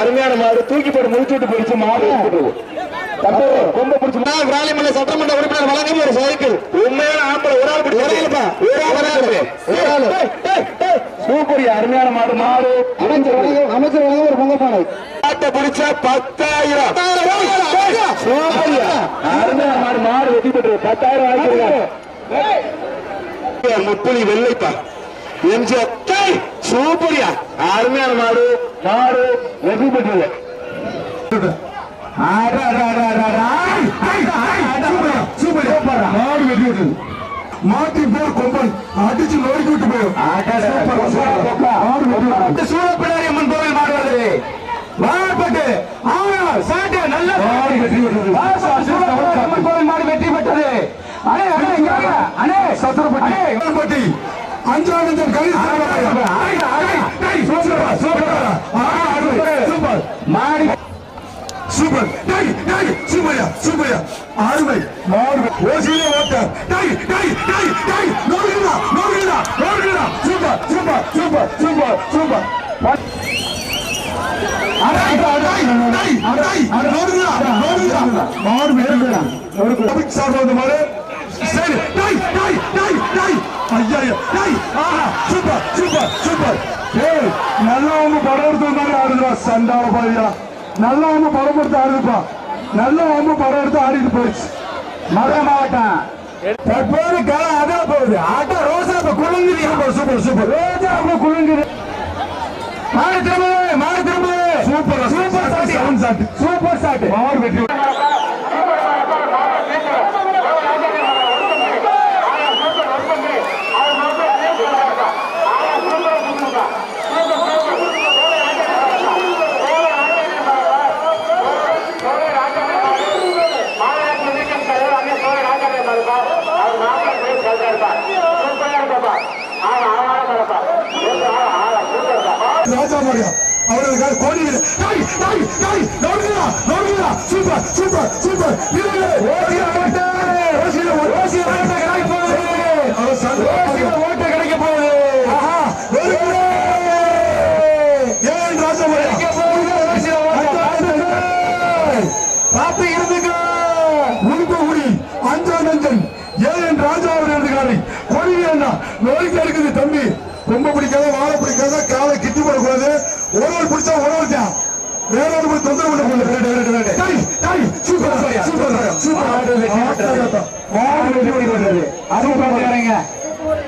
அருமையான மாடு. தூக்கி போட்டு முடிச்சு விட்டு போயிடுச்சு மாடு. கொம்ப பிடிச்சு விராலிமலை சட்டமன்ற உறுப்பினர் வழங்கும் ஒரு சைக்கிள். உண்மையான ஆம்பளை ஒரு ஆள் ஒரு ஆளுப்பா. ஒரு ஆள் ஒரு ஆளு. ஒரு ஆளு. சூப்பர் அருமையான மாடு மாடு. அமைச்சர் அமைச்சர் ஒரு பொங்கப்பானை. ஆட்டை பிடிச்ச பத்தாயிரம். சூப்பர் அருமையான மாடு மாடு வெட்டி பெற்று பத்தாயிரம் வாங்கிருக்காங்க முப்புலி வெள்ளைப்பா. எம்ஜிஆர். சூப்பர்யா. அருமையான மாடு மாடு வெற்றி பெற்றது மாடு வெட்டி விட்டது. மாட்டி போர் கொம்பன் அடிச்சு நொறுக்கி விட்டு போயிடும். சூழப்பிடாரி அம்மன் கோவில் மாடு வருது. வாழப்பட்டு ஆனால் சாட்டை நல்ல மாடு விட்டது. சூழப்பிடாரி அம்மன் கோவில் மாடு வெற்றி பெற்றது இங்க வாங்க. அண்ணே சத்திரப்பட்டி. சூப்பர் மாடி சூப்பர் டேய் டேய் சூப்பர்யா சூப்பர்யா அருமை மாடு ஓசியிலே ஓட்ட டேய் டேய் டேய் டேய் நோடுடா நோடுடா நோடுடா super super super super super மாடு சார் டேய் டேய் டேய் டேய் ஐயா டேய் ஆஹா சூப்பர் சூப்பர் சூப்பர் டேய் நல்லவங்க படம் எடுத்த மாதிரி ஆடுதுடா சண்டால பாரியா நல்லவங்க படம் எடுத்து ஆடுதுப்பா. நல்லவங்க படம் எடுத்து ஆடிட்டு போயிடுச்சு. மதுரை மாவட்டம். தற்போது கலை அதான் போகுது. ஆட்டோ ரோசா இப்ப குழுங்குது சூப்பர் சூப்பர். ரோஜா இப்ப குழுங்குது மாடு திரும்ப மாடு திரும்ப. Super super shot super shot மாடு வெற்றி மரியா அவரது கோடி சூப்பர் சூப்பர் சூப்பர். வீரர்களே ஓசிய ஓட்ட. ஓசிய ஓசிய ஓட்ட. கிடைக்க போகுது அவர் ஓசிய ஓட்ட கிடைக்க போகுது ஆஹா வீரர்களே ஏன் ராஜா மரியா கிடைக்க போகுது ஓசிய ஓட்ட பார்த்து இருந்துங்க உடுப்பகுடி அஞ்சானந்தன் ஏன் ராஜா அவர் எழுதுகிறாரை கொடி என்ன நோய்க்கு இருக்குது தம்பி ரொம்ப பிடிக்காத வாழை பிடிக்காத காலை கிட்டி போடக்கூடாது ஒரு ஆள் பிடிச்சா ஒரு ஆள் தான் வேற ஒரு போய் தொந்தரவு பண்ணக்கூடாது டேய், டேய், சூப்பர் சூப்பர் சூப்பர் மாடு வெற்றி பெற்றது. மாடு வெற்றி பெற்றது.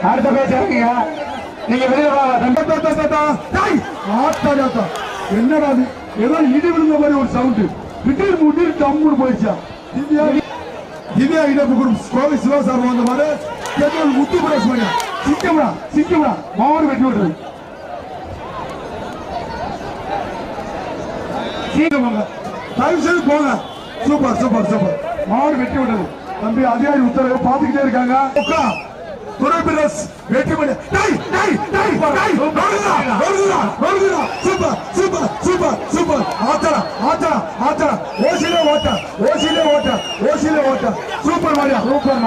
அடுத்த பேச்சு இறங்குங்க. நீங்க வெளியே வாங்க தம்பி. தா, தா, தா, தா. டேய், ஆத்தா, ஆத்தா. என்னடா ஏதோ இடி விழுந்த மாதிரி ஒரு சவுண்ட் திடீர் முடீர் டம்முன்னு போயிடுச்சா? திவ்யா திவ்யா இழப்பு குரூப் கோவை சிவசாரம் வந்த மாதிரி. முத்து பிரஸ் பண்ண சிக்கம்டா சிக்கம்டா மாவடு வெட்டி விடுறது சீக்கிரம் வாங்க தயவு செய்து போங்க. Super super super. மாடு வெட்டி விடுறது தம்பி அதிகாரி உத்தரவு பார்த்துக்கிட்டே இருக்காங்க. உட்கா துறை பிரஸ் வெற்றி பண்ணி டேய் டேய் டேய் டேய் வருதுடா வருதுடா வருதுடா. Super super super super. ஓசிலே ஓட்ட ஓசிலே ஓட்ட ஓசிலே ஓட்ட சூப்பர் மாரியா. சூப்பர்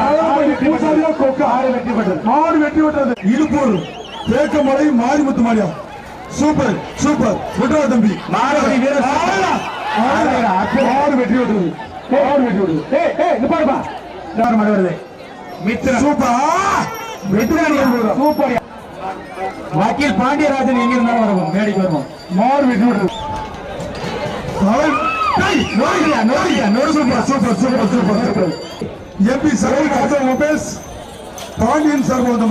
பூசாரியா கொக்கா. ஆடு வெட்டி விட்டது. மாடு வெட்டி விட்டது. இடுப்பூர் தேக்கமலை மாரிமுத்து மாரியா. Super super. விட்றா தம்பி. மாடுபடி வீரர். மாடு வெட்டி விட்டது மாடு வெட்டி விட்டது ஏய், ஏய், நிப்பாட்டுப்பா. இன்னொரு மாடு வருது. மித்திரன். சூப்பர். வெற்றி சூப்பர். வக்கீல் பாண்டியராஜன் எங்க இருந்தாலும் வருவோம். மேடைக்கு வருவோம். மாடு வெட்டி விட்டது நோடியா நோடியா node super super super super super. MP Saravana Raja Upesh. Pandiyan sir வந்த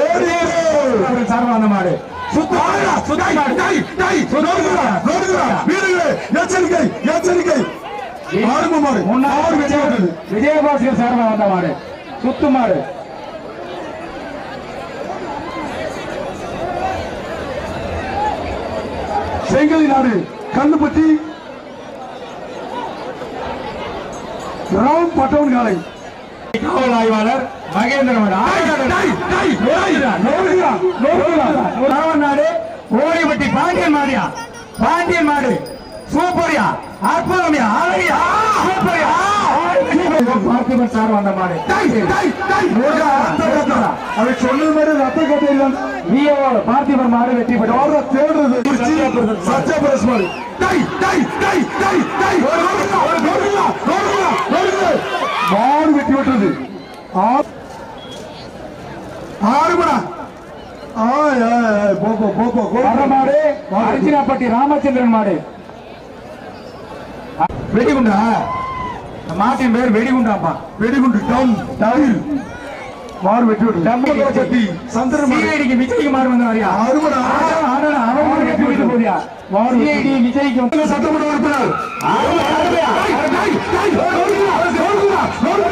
ஓடி மாடு. எச்சரிக்கை எச்சரிக்கை. ஆரம்ப மாடு. விட்டது விஜயபாஸ்கர் சார்பா வந்த மாடு. சுத்து மாடு. செங்கல் நாடு. கண்ணுப்பட்டி. ராம் பட்டவன் காலை. காவல் ஆய்வாளர் மகேந்திரன் நாடு ஓடிப்பட்டி பாண்டியன் மாடியா? பாண்டியன் மாடு. சூப்பரியா அற்புதமியா அழகியா? சூப்பரியா. பார்த்திபன் சார் வந்த மாடு. அவன் சொன்னது மாதிரி ரத்த கட்டை இல்லைன்னு விஓ பார்த்திபன் மாடு வெற்றி பெற்றார் யாரோ தேடுறது? சத்யா பிரஸ் மாடு. வெட்டி விட்டுறது ஆ- ஆறுமடா ஆய் ஆய் ஆய் போ போ போ போ போ வர மாடு ராமச்சந்திரன் மாடு வெடிகுண்டா மாட்டின் பேர் வெடிகுண்டாப்பா வெடிகுண்டு டம் வெட்டி விட்டுறது டம்மு சத்தி சந்திரன் சிஐடிக்கு விஜய்க்கு மாடு வந்தாரியா ஆறுமடா அவன் மாடு வெற்றி பெற்று போதியா சிஐடி விஜய்க்கு வந்து சட்டமன்ற உறுப்பினர்